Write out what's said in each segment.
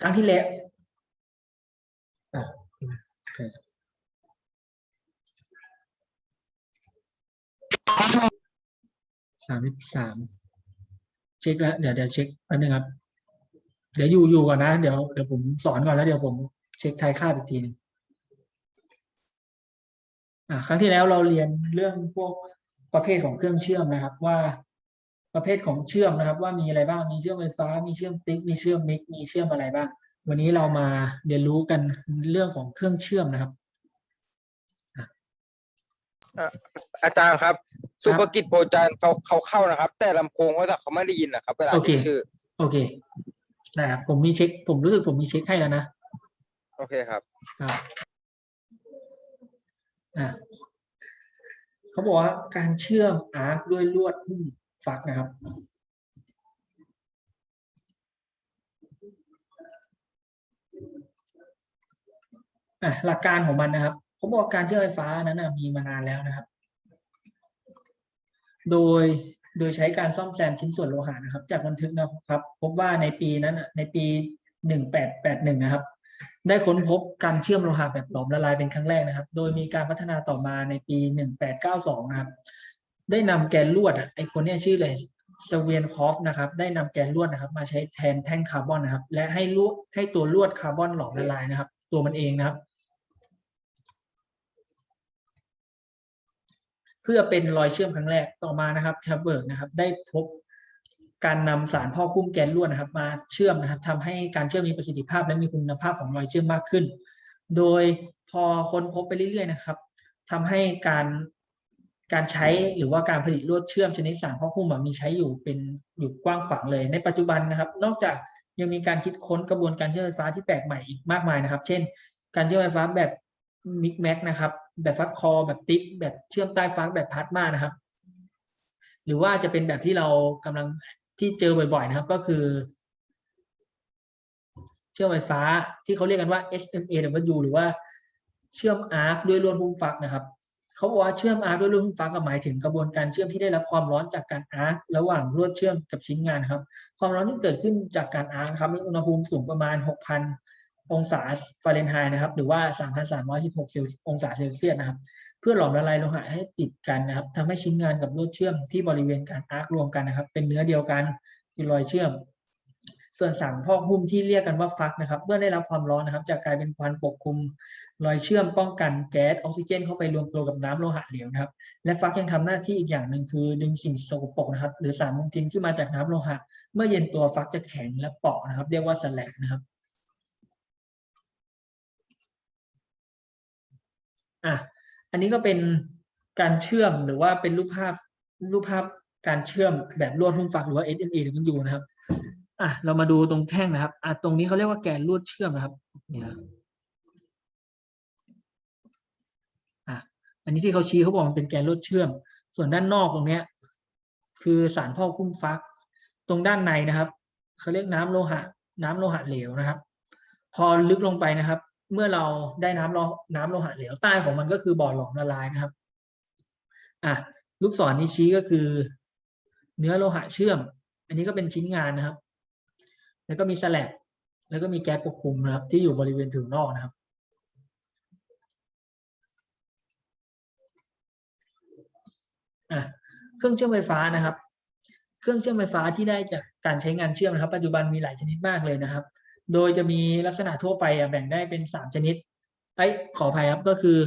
ครั้งที่แล้วสามสิบสามเช็คแล้ว เดี๋ยวเดี๋ยวเช็คแป๊บนึงครับ เดี๋ยวอยู่อยู่ก่อนนะ เดี๋ยวเดี๋ยวผมสอนก่อนแล้วเดี๋ยวผมเช็คทายค่าอีกทีนึงอะครั้งที่แล้วเราเรียนเรื่องพวกประเภทของเครื่องเชื่อมนะครับ ว่า ประเภทของเชื่อมนะครับ ว่ามีอะไรบ้างมีเชื่อมไฟฟ้า มีเชื่อมติ๊กมีเชื่อมมิกมีเชื่อมอะไรบ้าง วันนี้เรามาเรียนรู้กันเรื่องของเครื่องเชื่อมนะครับอาจารย์ครับ สุภกิจโปรจันทร์เขาเขาเข้านะครับ แต่ลำโพงว่าแต่เขาไม่ได้ยินนะครับเวลาโอเคเรียกชื่อโอเคได้ครับผมมีเช็ค ผมรู้สึกผมมีเช็คให้แล้วนะ โอเคครับครับอะเขาบอกว่าการเชื่อมอาร์คด้วยลวดหุ้ม ฟักนะครับหลักการของมันนะครับเขาบอกการเชื่อมไฟฟ้านั้นนะมีมานานแล้วนะครับ โดยโดยใช้การซ่อมแซมชิ้นส่วนโลหะนะครับ จากบันทึกนะครับ พบว่าในปีนั้นในปีหนึ่งแปดแปดหนึ่งนะครับ ได้ค้นพบการเชื่อมโลหะแบบหลอมละลายเป็นครั้งแรกนะครับ โดยมีการพัฒนาต่อมาในปีหนึ่งแปดเก้าสองนะครับ ได้นำแกนลวดอะไอคนเนี้ยชื่อเลยสเวียนคอฟนะครับ ได้นำแกนลวดนะครับ มาใช้แทนแท่งคาร์บอนนะครับ และให้ลวดให้ตัวลวดคาร์บอนหลอมละลายนะครับ ตัวมันเองนะครับ เพื่อเป็นรอยเชื่อมครั้งแรกต่อมานะครับแคปเบิร์กนะครับ ได้พบการนำสารพ่อคุ้มแกนลวดนะครับ มาเชื่อมนะครับทำให้การเชื่อมมีประสิทธิภาพ และมีคุณภาพของรอยเชื่อมมากขึ้น โดยพอค้นพบไปเรื่อยๆนะครับทำให้การ การใช้หรือว่าการผลิตลวดเชื่อมชนิดสารพ่อคุมมีใช้อยู่เป็นอยู่กว้างขวางเลย ในปัจจุบันนะครับ นอกจากยังมีการคิดค้นกระบวนการเชื่อมไฟฟ้าที่แปลกใหม่อีกมากมายนะครับ เช่น การเชื่อมไฟฟ้าแบบมิกแม็กนะครับ แบบฟักคอ แบบติ๊กแบบเชื่อมใต้ฟักแบบพลาสมานะครับ หรือว่าจะเป็นแบบที่เรากำลังที่เจอบ่อยๆ นะครับ ก็คือ เชื่อมไฟฟ้าที่เขาเรียกกันว่า HMAW หรือว่าเชื่อมอาร์คด้วยลวดหุ้มฟักนะครับ เขาบอกว่าเชื่อมอาร์ด้วยลวดหุ้มฟักก็หมายถึงกระบวนการเชื่อมที่ได้รับความร้อนจากการอาร์คระหว่างลวดเชื่อมกับชิ้นงานครับ ความร้อนที่เกิดขึ้นจากการอาร์คครับมีอุณหภูมิสูงประมาณ 6,000 องศาฟาเรนไฮต์นะครับ หรือว่า 3,316เซลองศาเซลเซียสนะครับเพื่อหลอมละลายโลหะให้ติดกันนะครับทำให้ชิ้นงานกับลวดเชื่อมที่บริเวณการอาร์ครวมกันนะครับ เป็นเนื้อเดียวกันคือรอยเชื่อม ส่วนสังพอกหุ้มที่เรียกกันว่าฟักนะครับ เมื่อได้รับความร้อนนะครับ จะกลายเป็นควันปกคลุมรอยเชื่อมป้องกันแก๊สออกซิเจน เข้าไปรวมตัวกับน้ำโลหะเหลวนะครับ และฟักยังทำหน้าที่อีกอย่างหนึ่งคือ ดึงสิ่งสกปรกนะครับ หรือสารมลทินที่มาจากน้ำโลหะ เมื่อเย็นตัวฟักจะแข็งและเปราะนะครับ เรียกว่าสแลกนะครับอะอันนี้ก็เป็นการเชื่อมหรือว่าเป็นรูปภาพรูปภาพการเชื่อมแบบลวดหุ้มฟักหรือว่า SMA หรือมันอยู่นะครับ อะเรามาดูตรงแท่งนะครับอะตรงนี้เขาเรียกว่าแกนลวดเชื่อมนะครับเนี่ยอะอันนี้ที่เขาชี้เขาบอกมันเป็นแกนลวดเชื่อม ส่วนด้านนอกตรงเนี้ย คือสารพ่อกหุ้มฟัก ตรงด้านในนะครับเขาเรียกน้ำโลหะ น้ำโลหะเหลวนะครับ พอลึกลงไปนะครับ เมื่อเราได้น้ำโลน้ำโลหะเหลวใต้ของมันก็คือบ่อหลอมละลายนะครับอะลูกศรนี้ชี้ก็คือ เนื้อโลหะเชื่อม อันนี้ก็เป็นชิ้นงานนะครับ แล้วก็มีสแลกแล้วก็มีแก๊สปกคลุมนะครับ ที่อยู่บริเวณผิวนอกนะครับ เครื่องเชื่อมไฟฟ้านะครับ เครื่องเชื่อมไฟฟ้าที่ได้จากการใช้งานเชื่อมนะครับ ปัจจุบันมีหลายชนิดมากเลยนะครับ โดยจะมีลักษณะทั่วไปแบ่งได้เป็นสามชนิดไอ้ขออภัยครับก็คือ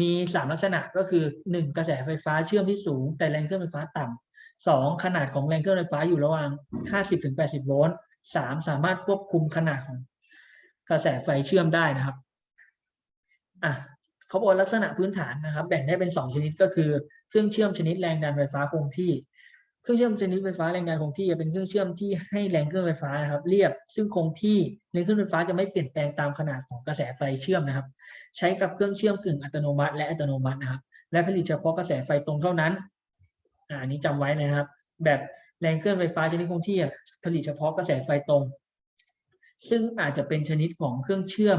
มีสามลักษณะก็คือหนึ่งกระแสไฟฟ้าเชื่อมที่สูง แต่แรงเครื่องไฟฟ้าต่ำสองขนาดของแรงเครื่องไฟฟ้าอยู่ระหว่างห้าสิบถึงแปดสิบโวลต์ สามสามารถควบคุมขนาดของกระแสไฟเชื่อมได้นะครับอะเขาบอกลักษณะพื้นฐานนะครับ แบ่งได้เป็นสองชนิดก็คือเครื่องเชื่อมชนิดแรงดันไฟฟ้าคงที่ เครื่องเชื่อมชนิดไฟฟ้าแรงดันคงที่จะเป็นเครื่องเชื่อมที่ให้แรงเครื่องไฟฟ้านะครับ เรียบซึ่งคงที่แรงเครื่องไฟฟ้าจะไม่เปลี่ยนแปลงตามขนาดของกระแสไฟเชื่อมนะครับ ใช้กับเครื่องเชื่อมกึ่งอัตโนมัติ และอัตโนมัตินะครับ และผลิตเฉพาะกระแสไฟตรงเท่านั้นอันนี้จำไว้นะครับ แบบ แรงเครื่องไฟฟ้าชนิดคงที่ผลิตเฉพาะกระแสไฟตรง ซึ่งอาจจะเป็นชนิดของเครื่องเชื่อม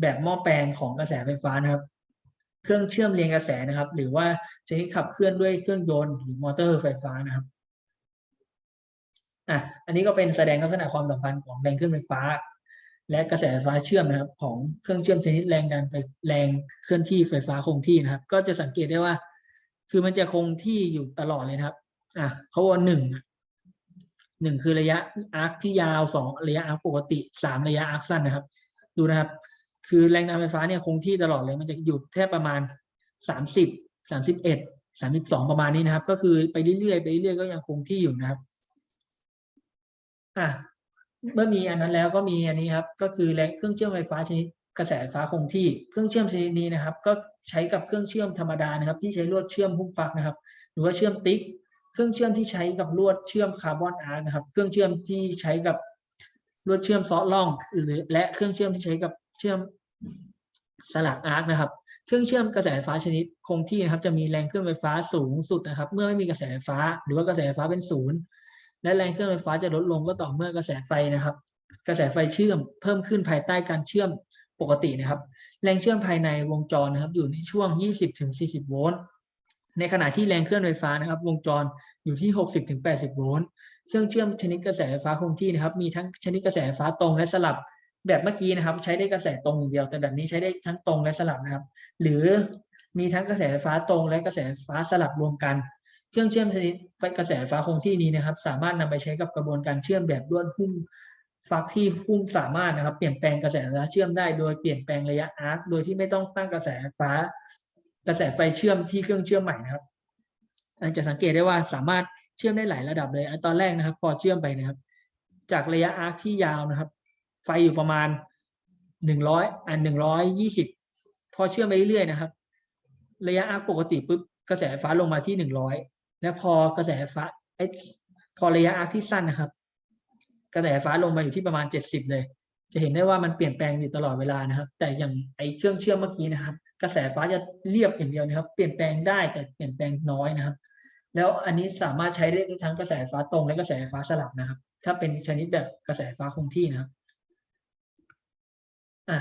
แบบหม้อแปลงของกระแสไฟฟ้านะครับ เครื่องเชื่อมเรียงกระแสนะครับ หรือว่าชนิดขับเคลื่อนด้วยเครื่องยนต์หรือมอเตอร์ไฟฟ้านะครับอะอันนี้ก็เป็นแสดงลักษณะความสัมพันธ์ของแรงเคลื่อนไฟฟ้า และกระแสไฟฟ้าเชื่อมนะครับ ของเครื่องเชื่อมชนิดแรงดันไฟแรงเคลื่อนที่ไฟฟ้าคงที่นะครับ ก็จะสังเกตได้ว่า คือมันจะคงที่อยู่ตลอดเลยนะครับ อะเขาว่าหนึ่งหนึ่งคือระยะอาร์คที่ยาวสองระยะอาร์คปกติสามระยะอาร์คสั้นนะครับ ดูนะครับ คือแรงดันไฟฟ้าเนี่ยคงที่ตลอดเลยมันจะอยู่แค่ประมาณสามสิบสามสิบเอ็ดสามสิบสองประมาณนี้นะครับ ก็คือไปเรื่อยๆไปเรื่อยๆก็ยังคงที่อยู่นะครับอะเมื่อมีอันนั้นแล้วก็มีอันนี้ครับ ก็คือแรงเครื่องเชื่อมไฟฟ้าชนิดกระแสไฟฟ้าคงที่เครื่องเชื่อมชนิดนี้นะครับ ก็ใช้กับเครื่องเชื่อมธรรมดานะครับ ที่ใช้ลวดเชื่อมหุ้มฟักนะครับ หรือว่าเชื่อมติ๊ก เครื่องเชื่อมที่ใช้กับลวดเชื่อมคาร์บอนอาร์นะครับ เครื่องเชื่อมที่ใช้กับลวดเชื่อมซอสล่องหรือและเครื่องเชื่อมที่ใช้กับเชื่อมสลักอาร์คนะครับ เครื่องเชื่อมกระแสไฟฟ้าชนิดคงที่นะครับ จะมีแรงเคลื่อนไฟฟ้าสูงสุดนะครับ เมื่อไม่มีกระแสไฟฟ้า หรือว่ากระแสไฟฟ้าเป็นศูนย์และแรงเคลื่อนไฟฟ้าจะลดลงก็ต่อเมื่อกระแสไฟนะครับ กระแสไฟเชื่อมเพิ่มขึ้นภายใต้การเชื่อมปกตินะครับ แรงเชื่อมภายในวงจรนะครับ อยู่ในช่วง 20-40 โวลต์ ในขณะที่แรงเคลื่อนไฟฟ้านะครับ วงจรอยู่ที่ 60-80 โวลต์ เครื่องเชื่อมชนิดกระแสไฟฟ้าคงที่นะครับ มีทั้งชนิดกระแสไฟฟ้าตรงและสลับ แบบเมื่อกี้นะครับ ใช้ได้กระแสตรงอย่างเดียว แต่แบบนี้ใช้ได้ทั้งตรงและสลับนะครับ หรือมีทั้งกระแสไฟฟ้าตรงและกระแสไฟฟ้าสลับรวมกัน เครื่องเชื่อมชนิดไฟกระแสไฟฟ้าคงที่นี้นะครับ สามารถนำไปใช้กับกระบวนการเชื่อมแบบลวดหุ้มฟักที่หุ้มสามารถนะครับเปลี่ยนแปลงกระแสไฟฟ้าเชื่อมได้โดยเปลี่ยนแปลงระยะอาร์คโดยที่ไม่ต้องตั้งกระแสไฟฟ้า กระแสไฟเชื่อมที่เครื่องเชื่อมใหม่นะครับอาจจะสังเกตได้ว่าสามารถเชื่อมได้หลายระดับเลยอตอนแรกนะครับ พอเชื่อมไปนะครับ จากระยะอาร์คที่ยาวนะครับ ไฟอยู่ประมาณหนึ่งร้อยอันหนึ่งร้อยยี่สิบพอเชื่อมไปเรื่อยๆนะครับ ระยะอาร์คปกติปุ๊บกระแสไฟฟ้าลงมาที่หนึ่งร้อยแล้วพอกระแสไฟฟ้าไอพอระยะอาร์คที่สั้นนะครับ กระแสไฟฟ้าลงมาอยู่ที่ประมาณเจ็ดสิบเลย จะเห็นได้ว่ามันเปลี่ยนแปลงอยู่ตลอดเวลานะครับ แต่อย่างไอเครื่องเชื่อมเมื่อกี้นะครับ กระแสฟ้าจะเรียบอย่างเดียวนะครับ เปลี่ยนแปลงได้แต่เปลี่ยนแปลงน้อยนะครับ แล้วอันนี้สามารถใช้ได้ทั้งกระแสฟ้าตรงและกระแสฟ้าสลับนะครับ ถ้าเป็นชนิดแบบกระแสฟ้าคงที่นะครับอะ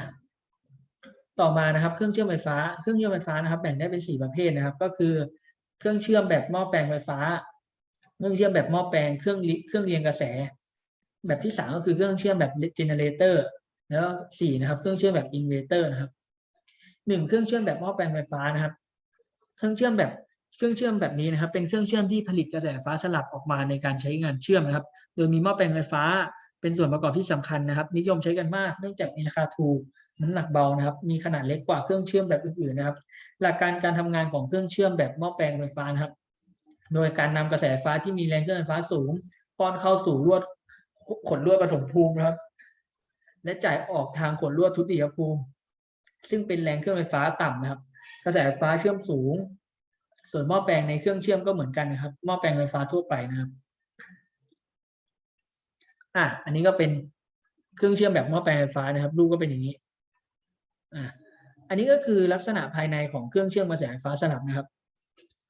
ต่อมานะครับเครื่องเชื่อมไฟฟ้าเครื่องเชื่อมไฟฟ้านะครับ แบ่งได้เป็นสี่ประเภทนะครับ ก็คือเครื่องเชื่อมแบบหม้อแปลงไฟฟ้า เครื่องเชื่อมแบบหม้อแปลงเครื่องเครื่องเรียงกระแส แบบที่สามก็คือเครื่องเชื่อมแบบเจเนเรเตอร์แล้วสี่นะครับ เครื่องเชื่อมแบบอินเวอร์เตอร์นะครับ หนึ่งเครื่องเชื่อมแบบหม้อแปลงไฟฟ้านะครับ เครื่องเชื่อมแบบเครื่องเชื่อมแบบนี้นะครับ เป็นเครื่องเชื่อมที่ผลิตกระแสไฟฟ้าสลับออกมาในการใช้งานเชื่อมนะครับ โดยมีหม้อแปลงไฟฟ้าเป็นส่วนประกอบที่สำคัญนะครับ นิยมใช้กันมากเนื่องจากมีราคาถูกน้ำหนักเบานะครับ มีขนาดเล็กกว่าเครื่องเชื่อมแบบอื่นๆนะครับ หลักการการทำงานของเครื่องเชื่อมแบบหม้อแปลงไฟฟ้านะครับ โดยการนำกระแสไฟฟ้าที่มีแรงเคลื่อนไฟฟ้าสูงป้อนเข้าสู่ลวดขนลวดปฐมภูมินะครับ และจ่ายออกทางขนลวดทุติยภูมิ ซึ่งเป็นแรงเคลื่อนไฟฟ้าต่ำนะครับ กระแสไฟฟ้าเชื่อมสูง ส่วนหม้อแปลงในเครื่องเชื่อมก็เหมือนกันนะครับ หม้อแปลงไฟฟ้าทั่วไปนะครับ อะ อันนี้ก็เป็นเครื่องเชื่อมแบบหม้อแปลงไฟฟ้านะครับ รูปก็เป็นอย่างนี้ อะ อันนี้ก็คือลักษณะภายในของเครื่องเชื่อมกระแสไฟฟ้าสลับนะครับ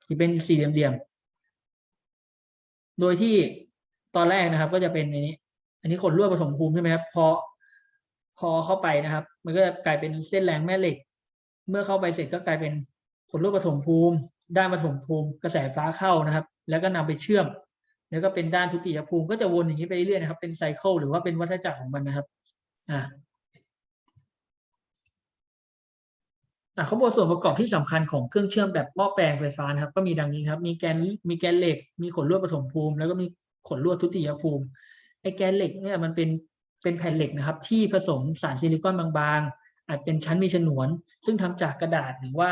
ที่เป็นสี่เหลี่ยมโดยที่ตอนแรกนะครับ ก็จะเป็นในนี้ อันนี้ขนลวดผสมภูมิใช่ไหมครับ พอ พอเข้าไปนะครับ มันก็จะกลายเป็นเส้นแรงแม่เหล็ก เมื่อเข้าไปเสร็จก็กลายเป็นขนลวดผสมภูมิ ด้านผสมภูมิกระแสฟ้าเข้านะครับ แล้วก็นำไปเชื่อม แล้วก็เป็นด้านทุติยภูมิก็จะวนอย่างนี้ไปเรื่อยๆนะครับ เป็นไซเคิลหรือว่าเป็นวัฏจักรของมันนะครับอ่าอะเขาบอกส่วนประกอบที่สำคัญของเครื่องเชื่อมแบบหม้อแปลงไฟฟ้านะครับ ก็มีดังนี้ครับ มีแกนมีแกนเหล็ก มีขนลวดปฐมภูมิ แล้วก็มีขนลวดทุติยภูมิไอ้แกนเหล็กเนี่ยมันเป็น เป็นแผ่นเหล็กนะครับ ที่ผสมสารซิลิคอนบางๆ อาจเป็นชั้นมีฉนวน ซึ่งทำจากกระดาษหรือว่า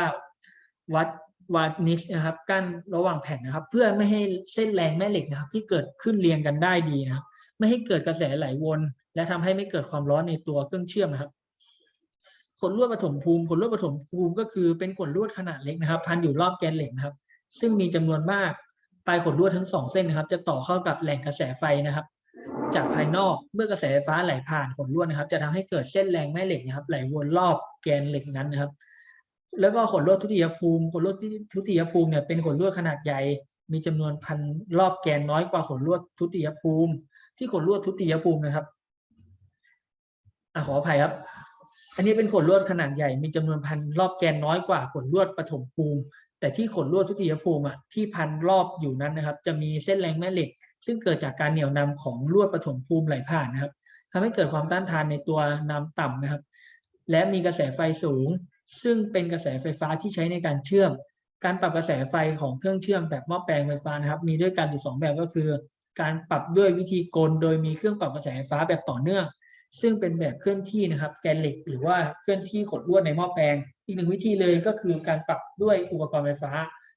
วัดวานิชนะครับกั้นระหว่างแผ่นนะครับ เพื่อไม่ให้เส้นแรงแม่เหล็กนะครับ ที่เกิดขึ้นเรียงกันได้ดีนะครับ ไม่ให้เกิดกระแสไหลวน และทำให้ไม่เกิดความร้อนในตัวเครื่องเชื่อมนะครับขนลวดปฐมภูมิขนลวดปฐมภูมิก็คือเป็นขนลวดขนาดเล็กนะครับ พันอยู่รอบแกนเหล็กนะครับ ซึ่งมีจำนวนมากปลายขนลวดทั้งสองเส้นนะครับ จะต่อเข้ากับแหล่งกระแสไฟนะครับ จากภายนอกเมื่อกระแสไฟฟ้าไหลผ่านขนลวดนะครับ จะทำให้เกิดเส้นแรงแม่เหล็กนะครับ ไหลวนรอบแกนเหล็กนั้นนะครับ แล้วก็ขนลวดทุติยภูมิขนลวดทุติยภูมิเนี่ยเป็นขนลวดขนาดใหญ่ มีจำนวนพันรอบแกนน้อยกว่าขนลวดทุติยภูมิ ที่ขนลวดทุติยภูมินะครับอะขออภัยครับ อันนี้เป็นขนลวดขนาดใหญ่ มีจำนวนพันรอบแกนน้อยกว่าขนลวดปฐมภูมิ แต่ที่ขนลวดทุติยภูมิอะที่พันรอบอยู่นั้นนะครับ จะมีเส้นแรงแม่เหล็ก ซึ่งเกิดจากการเหนี่ยวนำของลวดปฐมภูมิไหลผ่านนะครับทำให้เกิดความต้านทานในตัวนำต่ำนะครับ และมีกระแสไฟสูง ซึ่งเป็นกระแสไฟฟ้าที่ใช้ในการเชื่อม การปรับกระแสไฟของเครื่องเชื่อมแบบหม้อแปลงไฟฟ้านะครับ มีด้วยกันอยู่สองแบบก็คือ การปรับด้วยวิธีกล โดยมีเครื่องปรับกระแสไฟฟ้าแบบต่อเนื่อง ซึ่งเป็นแบบเคลื่อนที่นะครับ แกนเหล็ก หรือว่าเคลื่อนที่ขดลวดในหม้อแปลง อีกหนึ่งวิธีเลยก็คือการปรับด้วยอุปกรณ์ไฟฟ้า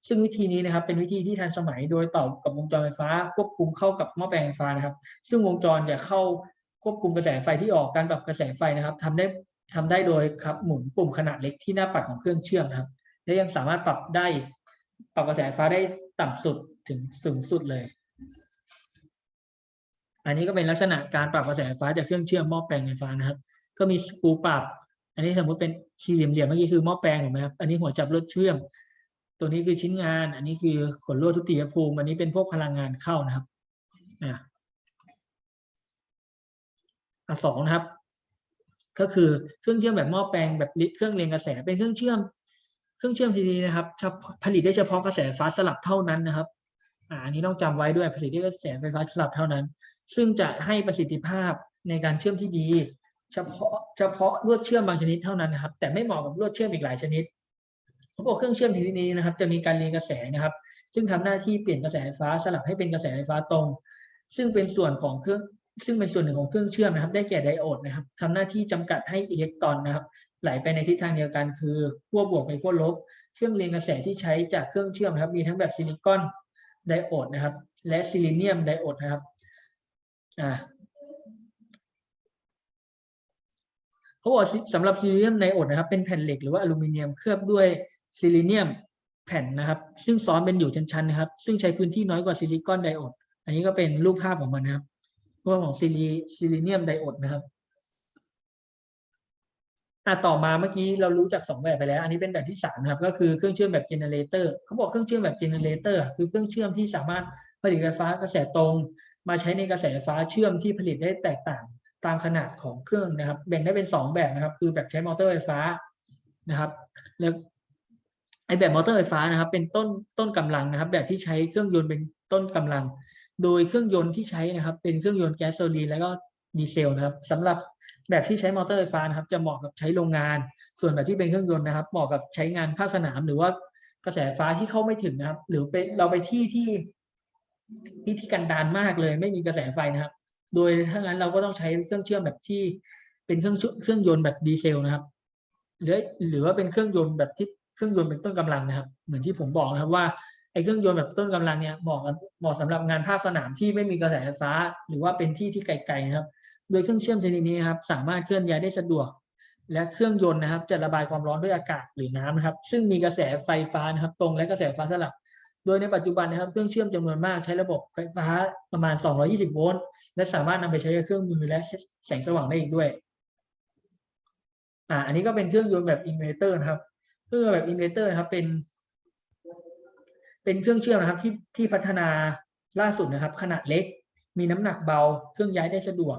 ซึ่งวิธีนี้นะครับเป็นวิธีที่ทันสมัยโดยต่อกับวงจรไฟฟ้าควบคุมเข้ากับหม้อแปลงไฟฟ้านะครับ ซึ่งวงจรจะเข้าควบคุมกระแสไฟที่ออกการปรับกระแสไฟนะครับทำได้ทำได้โดยครับหมุนปุ่มขนาดเล็กที่หน้าปัดของเครื่องเชื่อมนะครับ และยังสามารถปรับได้ปรับกระแสไฟฟ้าได้ต่ำสุดถึงสูงสุดเลย อันนี้ก็เป็นลักษณะการปรับกระแสไฟฟ้าจากเครื่องเชื่อมหม้อแปลงไฟฟ้านะครับ ก็มีสกูปรับ อันนี้สมมติเป็นสี่เหลี่ยมเมเมื่อกี้คือหม้อแปลงถูกไหมครับอันนี้หัวจับรถเชื่อม ตัวนี้คือชิ้นงาน อันนี้คือขนลวดทุติยภูมิอันนี้เป็นพวกพลังงานเข้านะครับอ่าอันสองนะครับ ก็คือเครื่องเชื่อมแบบหม้อแปลงแบบเครื่องเรียงกระแสเป็นเครื่องเชื่อม เครื่องเชื่อมทีนี้นะครับผลิตได้เฉพาะกระแสไฟฟ้าสลับเท่านั้นนะครับอ่าอันนี้ต้องจำไว้ด้วยผลิตได้กระแสไฟฟ้าสลับเท่านั้น ซึ่งจะให้ประสิทธิภาพในการเชื่อมที่ดี เฉพาะเฉพาะลวดเชื่อมบางชนิดเท่านั้นนะครับ แต่ไม่เหมาะกับลวดเชื่อมอีกหลายชนิดเขาบอกเครื่องเชื่อมชนิดนี้นะครับ จะมีการเรียนกระแสนะครับ ซึ่งทำหน้าที่เปลี่ยนกระแสไฟฟ้าสลับให้เป็นกระแสไฟฟ้าตรง ซึ่งเป็นส่วนของเครื่องซึ่งเป็นส่วนหนึ่งของเครื่องเชื่อมนะครับ ได้แก่ไดโอดนะครับทำหน้าที่จำกัดให้อิเล็กตรอนนะครับ ไหลไปในทิศทางเดียวกันคือขั้วบวกไปขั้วลบ เครื่องเรียนกระแสที่ใช้จากเครื่องเชื่อมนะครับ มีทั้งแบบซิลิคอนไดโอดนะครับ และซิลิเนียมไดโอดนะครับอ่า เขาบอกสำหรับซิลิเนียมไดโอดนะครับเป็นแผ่นเหล็กหรือว่าอลูมิเนียมเคลือบด้วยซิลิเนียมแผ่นนะครับ ซึ่งซ้อนเป็นอยู่ชั้นๆนะครับ ซึ่งใช้พื้นที่น้อยกว่าซิลิคอนไดโอดอันนี้ก็เป็นรูปภาพของมันนะครับรูปของซิลิซิลิเนียมไดโอดนะครับอะต่อมาเมื่อกี้เรารู้จักสองแบบไปแล้ว อันนี้เป็นแบบที่สามนะครับ ก็คือเครื่องเชื่อมแบบเจเนเรเตอร์เขาบอกเครื่องเชื่อมแบบเจเนเรเตอร์คือเครื่องเชื่อมที่สามารถผลิตไฟฟ้ากระแสตรง มาใช้ในกระแสไฟฟ้าเชื่อมที่ผลิตได้แตกต่าง ตามขนาดของเครื่องนะครับ แบ่งได้เป็นสองแบบนะครับ คือแบบใช้มอเตอร์ไฟฟ้านะครับ แล้วไอแบบมอเตอร์ไฟฟ้านะครับ เป็นต้นต้นกำลังนะครับ แบบที่ใช้เครื่องยนต์เป็นต้นกำลัง โดยเครื่องยนต์ที่ใช้นะครับ เป็นเครื่องยนต์แก๊สโซลีนแล้วก็ดีเซลนะครับสำหรับแบบที่ใช้มอเตอร์ไฟฟ้านะครับ จะเหมาะกับใช้โรงงาน ส่วนแบบที่เป็นเครื่องยนต์นะครับ เหมาะกับใช้งานภาคสนามหรือว่ากระแสไฟฟ้าที่เข้าไม่ถึงนะครับ หรือไปเราไปที่ที่ที่ที่กันดารมากเลย ไม่มีกระแสไฟนะครับ โดยถ้างั้นเราก็ต้องใช้เครื่องเชื่อมแบบที่เป็นเครื่องเครื่องยนต์แบบดีเซลนะครับ หรือหรือว่าเป็นเครื่องยนต์แบบที่เครื่องยนต์เป็นต้นกำลังนะครับ เหมือนที่ผมบอกนะครับว่าไอ้เครื่องยนต์แบบต้นกำลังเนี่ยเหมาะกับเหมาะสำหรับงานภาคสนามที่ไม่มีกระแสไฟฟ้า หรือว่าเป็นที่ที่ไกลๆนะครับ โดยเครื่องเชื่อมชนิดนี้ครับ สามารถเคลื่อนย้ายได้สะดวก และเครื่องยนต์นะครับ จะระบายความร้อนด้วยอากาศหรือน้ำนะครับ ซึ่งมีกระแสไฟฟ้านะครับ ตรงและกระแสไฟฟ้าสลับ โดยในปัจจุบันนะครับเครื่องเชื่อมจำนวนมากใช้ระบบไฟฟ้าประมาณ 220 โวลต์และสามารถนำไปใช้กับเครื่องมือและแสงสว่างได้อีกด้วยอ่าอันนี้ก็เป็นเครื่องยนต์แบบอินเวอร์เตอร์นะครับเครื่องแบบอินเวอร์เตอร์นะครับเป็น เป็นเครื่องเชื่อมนะครับที่ที่พัฒนาล่าสุดนะครับ ขนาดเล็ก มีน้ำหนักเบา เครื่องย้ายได้สะดวก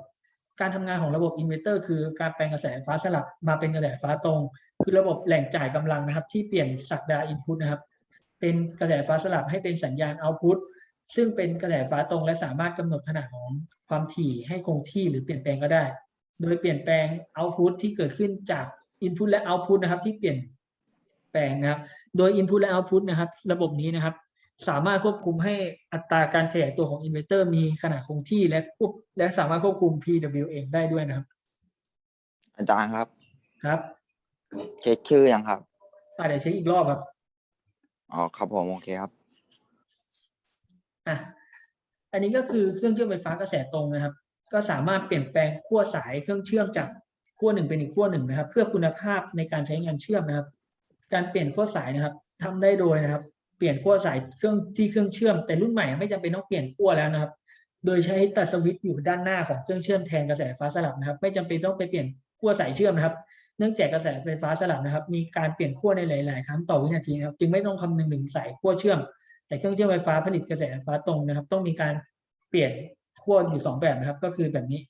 การทำงานของระบบอินเวอร์เตอร์คือการแปลงกระแสไฟฟ้าสลับมาเป็นกระแสไฟฟ้าตรง คือระบบแหล่งจ่ายกำลังนะครับ ที่เปลี่ยนสักดาอินพุตนะครับ เป็นกระแสไฟฟ้าสลับให้เป็นสัญญาณเอาพุตซึ่งเป็นกระแสไฟฟ้าตรงและสามารถกำหนดขนาดของความถี่ให้คงที่หรือเปลี่ยนแปลงก็ได้ โดยเปลี่ยนแปลงเอาพุตที่เกิดขึ้นจากอินพุตและเอาพุตนะครับ ที่เปลี่ยนแปลงนะครับ โดยอินพุตและเอาพุตนะครับ ระบบนี้นะครับ สามารถควบคุมให้อัตราการขยายตัวของอินเวอร์เตอร์มีขนาดคงที่และควบและสามารถควบคุม PWM ได้ด้วยนะครับ อาจารย์ครับครับ เช็คชื่อยังครับอะเดี๋ยวเช็คอีกรอบครับ อ๋อครับผมโอเคครับ อะอันนี้ก็คือเครื่องเชื่อมไฟฟ้ากระแสตรงนะครับ ก็สามารถเปลี่ยนแปลงขั้วสายเครื่องเชื่อมจากขั้วหนึ่งเป็นอีกขั้วหนึ่งนะครับ เพื่อคุณภาพในการใช้งานเชื่อมนะครับ การเปลี่ยนขั้วสายนะครับทำได้โดยนะครับ เปลี่ยนขั้วสายเครื่องที่เครื่องเชื่อม แต่รุ่นใหม่ไม่จำเป็นต้องเปลี่ยนขั้วแล้วนะครับ โดยใช้ตัดสวิตช์อยู่ด้านหน้าของเครื่องเชื่อมแทนกระแสไฟฟ้าสลับนะครับ ไม่จำเป็นต้องไปเปลี่ยนขั้วสายเชื่อมนะครับ เนื่องจากกระแสไฟฟ้าสลับนะครับ มีการเปลี่ยนขั้วในหลาย ๆ ครั้งต่อวินาทีนะครับ จึงไม่ต้องคำนึงถึงสายขั้วเชื่อม แต่เครื่องเชื่อมไฟฟ้าผลิตกระแสไฟฟ้าตรงนะครับ ต้องมีการเปลี่ยนขั้วอยู่สองแบบนะครับ ก็คือแบบนี้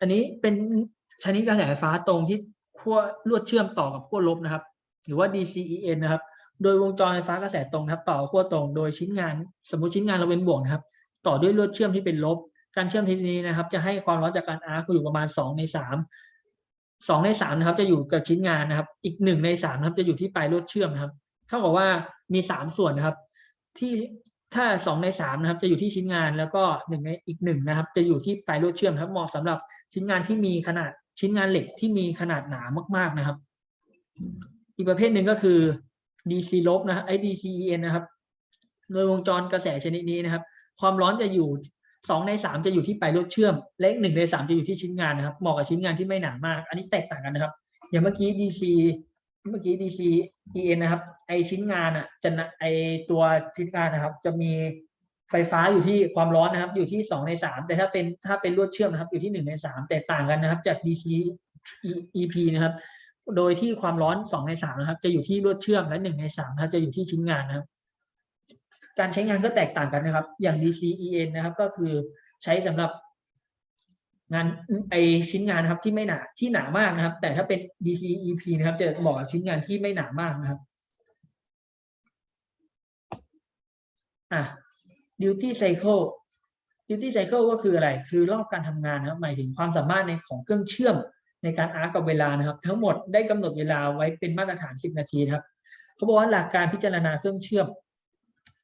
อันนี้เป็นชนิดกระแสไฟฟ้าตรงที่ขั้วลวดเชื่อมต่อกับขั้วลบนะครับ หรือว่า DCEN นะครับ โดยวงจรไฟฟ้ากระแสตรงนะครับ ต่อขั้วตรง โดยชิ้นงาน สมมติชิ้นงานเราเป็นบวกนะครับ ต่อด้วยลวดเชื่อมที่เป็นลบ การเชื่อมชนิดนี้นะครับ จะให้ความร้อนจากการอาร์คอยู่ประมาณสองในสามสองในสามนะครับ จะอยู่กับชิ้นงานนะครับ อีกหนึ่งในสามนะครับจะอยู่ที่ปลายลวดเชื่อมนะครับเท่ากับว่ามีสามส่วนนะครับ ที่ถ้าสองในสามนะครับ จะอยู่ที่ชิ้นงานแล้วก็หนึ่งในอีกหนึ่งนะครับ จะอยู่ที่ปลายลวดเชื่อมครับเหมาะสำหรับชิ้นงานที่มีขนาดชิ้นงานเหล็กที่มีขนาดหนามาก ๆนะครับ อีกประเภทหนึ่งก็คือ DC ลบนะไอ้ DCEN นะครับ โดยวงจรกระแสชนิดนี้นะครับ ความร้อนจะอยู่ สองในสามจะอยู่ที่ปลายลวดเชื่อมและหนึ่งในสามจะอยู่ที่ชิ้นงานนะครับเหมาะกับชิ้นงานที่ไม่หนามาก อันนี้แตกต่างกันนะครับ อย่างเมื่อกี้ DC เมื่อกี้ DCEN นะครับ ไอชิ้นงานอะจะนะไอตัวชิ้นงานนะครับ จะมีไฟฟ้าอยู่ที่ความร้อนนะครับ อยู่ที่สองในสามแต่ถ้าเป็นถ้าเป็นลวดเชื่อมนะครับ อยู่ที่หนึ่งในสามแต่ต่างกันนะครับ จาก DC EP นะครับ โดยที่ความร้อนสองในสามนะครับ จะอยู่ที่ลวดเชื่อมและหนึ่งในสามนะครับจะอยู่ที่ชิ้นงานนะครับ การใช้งานก็แตกต่างกันนะครับ อย่าง DCEN นะครับ ก็คือใช้สำหรับงานไอชิ้นงานนะครับที่ไม่หนาที่หนามากนะครับ แต่ถ้าเป็น DCEP นะครับ จะเหมาะกับชิ้นงานที่ไม่หนามากนะครับอะ duty cycle duty cycle ก็คืออะไร คือรอบการทำงานนะครับ หมายถึงความสามารถในของเครื่องเชื่อมในการอาร์กกับเวลานะครับ ทั้งหมดได้กำหนดเวลาไว้เป็นมาตรฐาน 10 นาทีครับ เขาบอกว่าหลักการพิจารณาเครื่องเชื่อม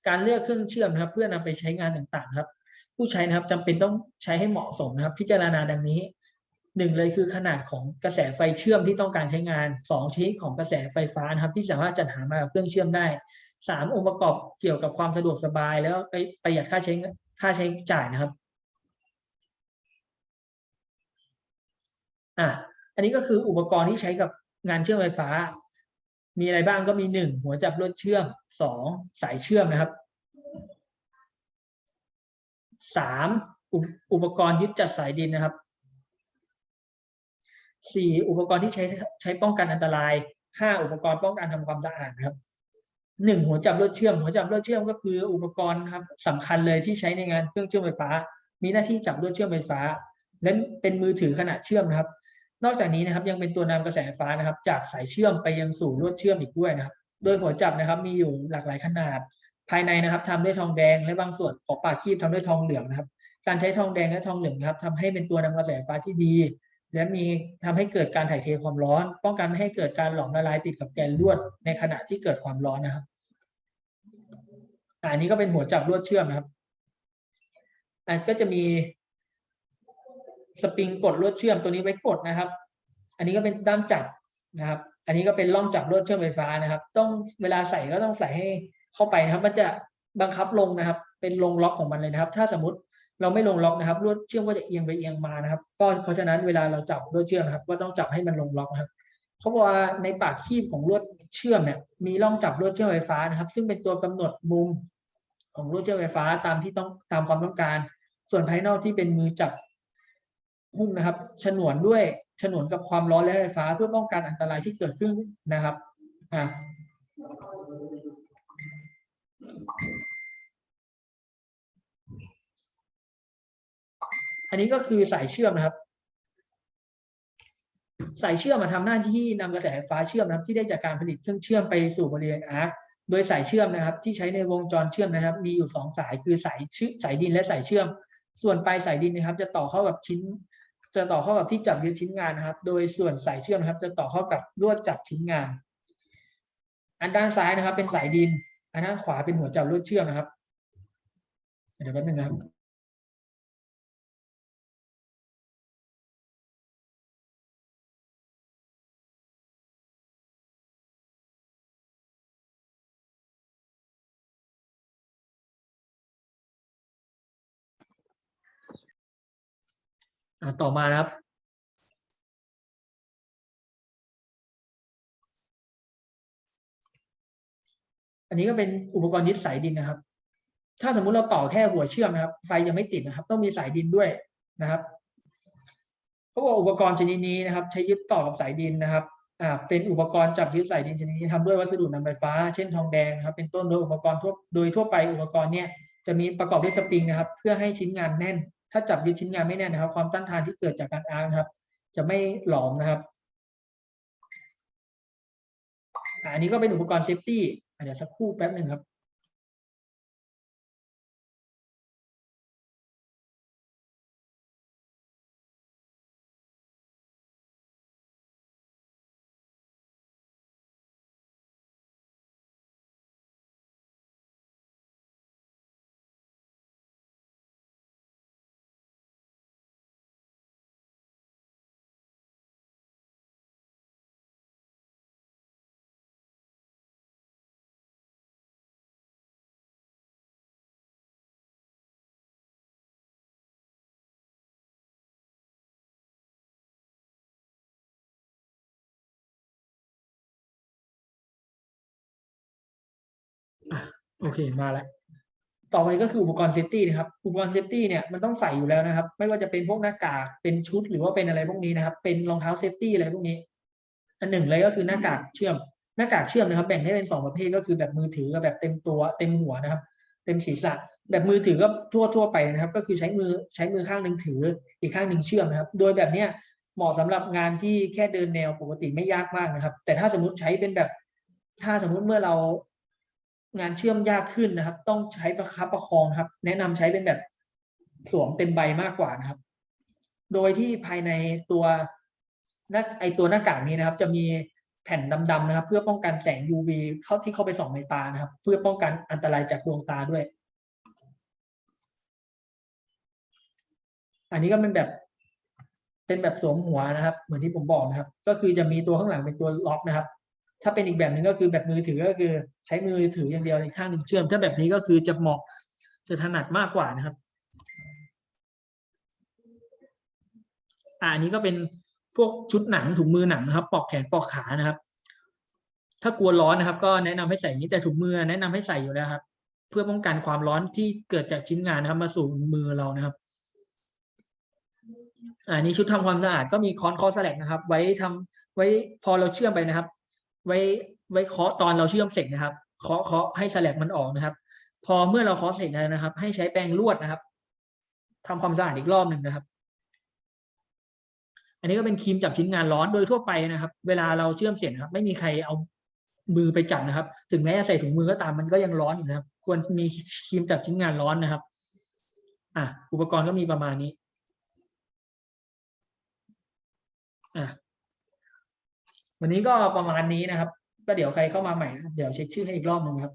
การเลือกเครื่องเชื่อมนะครับ เพื่อนำไปใช้งานต่างๆ ครับ ผู้ใช้นะครับจำเป็นต้องใช้ให้เหมาะสมนะครับ พิจารณาดังนี้หนึ่งเลยคือขนาดของกระแสไฟเชื่อมที่ต้องการใช้งานสองชนิดของกระแสไฟฟ้านะครับ ที่สามารถจัดหามากับเครื่องเชื่อมได้สามองค์ประกอบเกี่ยวกับความสะดวกสบาย แล้วไปประหยัดค่าใช้ค่าใช้จ่ายนะครับอะอันนี้ก็คืออุปกรณ์ที่ใช้กับงานเชื่อมไฟฟ้า มีอะไรบ้างก็มีหนึ่งหัวจับลวดเชื่อมสองสายเชื่อมนะครับสามอุปอุปกรณ์ยึดจัดสายดินนะครับสี่อุปกรณ์ที่ใช้ใช้ป้องกันอันตรายห้าอุปกรณ์ป้องกันทำความสะอาดครับหนึ่งหัวจับลวดเชื่อม หัวจับลวดเชื่อมก็คืออุปกรณ์นะครับสำคัญเลยที่ใช้ในงานเครื่องเชื่อมไฟฟ้า มีหน้าที่จับลวดเชื่อมไฟฟ้า และเป็นมือถือขนาดเชื่อมนะครับ นอกจากนี้นะครับยังเป็นตัวนำกระแสไฟฟ้านะครับ จากสายเชื่อมไปยังสู่ลวดเชื่อมอีกด้วยนะครับ โดยหัวจับนะครับมีอยู่หลากหลายขนาด ภายในนะครับทำด้วยทองแดงและบางส่วนของปากคีบทำด้วยทองเหลืองนะครับ การใช้ทองแดงและทองเหลืองนะครับทำให้เป็นตัวนำกระแสไฟฟ้าที่ดี และมีทำให้เกิดการถ่ายเทความร้อน ป้องกันไม่ให้เกิดการหลอมละลายติดกับแกนลวดในขณะที่เกิดความร้อนนะครับอะอันนี้ก็เป็นหัวจับลวดเชื่อมนะครับอันก็จะมี สปริงกดลวดเชื่อมตัวนี้ไว้กดนะครับ อันนี้ก็เป็นด้ามจับนะครับ อันนี้ก็เป็นร่องจับลวดเชื่อมไฟฟ้านะครับ ต้องเวลาใส่ก็ต้องใส่ให้เข้าไปนะครับ มันจะบังคับลงนะครับ เป็นลงล็อกของมันเลยนะครับ ถ้าสมมติเราไม่ลงล็อกนะครับลวดเชื่อมก็จะเอียงไปเอียงมานะครับ ก็เพราะฉะนั้นเวลาเราจับลวดเชื่อมนะครับ ก็ต้องจับให้มันลงล็อกนะครับเขาบอกว่าในปากคีบของลวดเชื่อมเนี่ยมีร่องจับลวดเชื่อมไฟฟ้านะครับ ซึ่งเป็นตัวกำหนดมุมของลวดเชื่อมไฟฟ้าตามที่ต้องตามความต้องการ ส่วนภายนอกที่เป็นมือจับ หุ้มนะครับ ฉนวนด้วยฉนวนกับความร้อนและไฟฟ้าเพื่อป้องกันอันตรายที่เกิดขึ้นนะครับอะอันนี้ก็คือสายเชื่อมนะครับ สายเชื่อมมาทำหน้าที่นำกระแสไฟฟ้าเชื่อมนะครับ ที่ได้จากการผลิตเครื่องเชื่อมไปสู่บริเวณอาร์คโดยสายเชื่อมนะครับ ที่ใช้ในวงจรเชื่อมนะครับ มีอยู่สองสายคือสายชื่อสายดินและสายเชื่อม ส่วนปลายสายดินนะครับ จะต่อเข้ากับชิ้น จะต่อเข้ากับที่จับยึดชิ้นงานนะครับ โดยส่วนสายเชื่อมครับ จะต่อเข้ากับลวดจับชิ้นงาน อันด้านซ้ายนะครับ เป็นสายดิน อันด้านขวาเป็นหัวจับลวดเชื่อมนะครับ เดี๋ยวแป๊บนึงนะครับ อะต่อมานะครับ อันนี้ก็เป็นอุปกรณ์ยึดสายดินนะครับ ถ้าสมมุติเราต่อแค่หัวเชื่อมนะครับ ไฟยังไม่ติดนะครับ ต้องมีสายดินด้วยนะครับเขาบอกอุปกรณ์ชนิดนี้นะครับ ใช้ยึดต่อกับสายดินนะครับอ่าเป็นอุปกรณ์จับยึดสายดินชนิดนี้ทำด้วยวัสดุนำไฟฟ้า เช่นทองแดงนะครับ เป็นต้นโดยอุปกรณ์ทั่วโดยทั่วไปอุปกรณ์เนี่ยจะมีประกอบด้วยสปริงนะครับ เพื่อให้ชิ้นงานแน่น ถ้าจับยึดชิ้นงานไม่แน่นนะครับ ความต้านทานที่เกิดจากการอาร์คนะครับ จะไม่หลอมนะครับอันนี้ก็เป็นอุปกรณ์เซฟตี้เดี๋ยวสักครู่แป๊บหนึ่งครับ โอเคมาแล้วต่อไปก็คืออุปกรณ์เซฟตี้นะครับอุปกรณ์เซฟตี้เนี่ยมันต้องใส่อยู่แล้วนะครับ ไม่ว่าจะเป็นพวกหน้ากากเป็นชุดหรือว่าเป็นอะไรพวกนี้นะครับ เป็นรองเท้าเซฟตี้อะไรพวกนี้ อันหนึ่งเลยก็คือหน้ากากเชื่อม หน้ากากเชื่อมนะครับ แบ่งได้เป็นสองประเภทก็คือแบบมือถือกับแบบเต็มตัวเต็มหัวนะครับ เต็มศีรษะ แบบมือถือก็ทั่วทั่วไปนะครับ ก็คือใช้มือใช้มือข้างหนึ่งถือ อีกข้างหนึ่งเชื่อมนะครับ โดยแบบเนี้ยเหมาะสำหรับงานที่แค่เดินแนวปกติไม่ยากมากนะครับ แต่ถ้าสมมติใช้เป็นแบบ ถ้าสมมุติเมื่อเรา งานเชื่อมยากขึ้นนะครับ ต้องใช้ประคับประคองครับ แนะนำใช้เป็นแบบสวมเต็มใบมากกว่านะครับ โดยที่ภายในตัวหน้าไอตัวหน้ากากนี้นะครับ จะมีแผ่นดำๆนะครับ เพื่อป้องกันแสง UV เข้าที่เข้าไปส่องในตานะครับ เพื่อป้องกันอันตรายจากดวงตาด้วย อันนี้ก็เป็นแบบเป็นแบบสวมหัวนะครับ เหมือนที่ผมบอกนะครับ ก็คือจะมีตัวข้างหลังเป็นตัวล็อกนะครับ ถ้าเป็นอีกแบบหนึ่งก็คือแบบมือถือก็คือใช้มือถืออย่างเดียวในข้างหนึ่งเชื่อม ถ้าแบบนี้ก็คือจะเหมาะจะถนัดมากกว่านะครับอ่าอันนี้ก็เป็นพวกชุดหนังถุงมือหนังนะครับ ปอกแขนปอกขานะครับ ถ้ากลัวร้อนนะครับ ก็แนะนำให้ใส่นี้แต่ถุงมือแนะนำให้ใส่อยู่แล้วครับ เพื่อป้องกันความร้อนที่เกิดจากชิ้นงานนะครับ มาสู่มือเรานะครับอ่านี่ชุดทำความสะอาดก็มีค้อนคอสแลกนะครับ ไว้ทำไว้พอเราเชื่อมไปนะครับ ไว้ไว้เคาะตอนเราเชื่อมเสร็จนะครับเคาะเคาะให้สแลกมันออกนะครับ พอเมื่อเราเคาะเสร็จแล้วนะครับ ให้ใช้แปรงลวดนะครับทำความสะอาดอีกรอบหนึ่งนะครับ อันนี้ก็เป็นครีมจับชิ้นงานร้อนโดยทั่วไปนะครับ เวลาเราเชื่อมเสร็จนะครับ ไม่มีใครเอามือไปจับนะครับ ถึงแม้จะใส่ถุงมือก็ตามมันก็ยังร้อนอยู่นะครับ ควรมีครีมจับชิ้นงานร้อนนะครับ อะอุปกรณ์ก็มีประมาณนี้อะ วันนี้ก็ประมาณนี้นะครับ ก็เดี๋ยวใครเข้ามาใหม่ เดี๋ยวเช็คชื่อให้อีกรอบหนึ่งครับ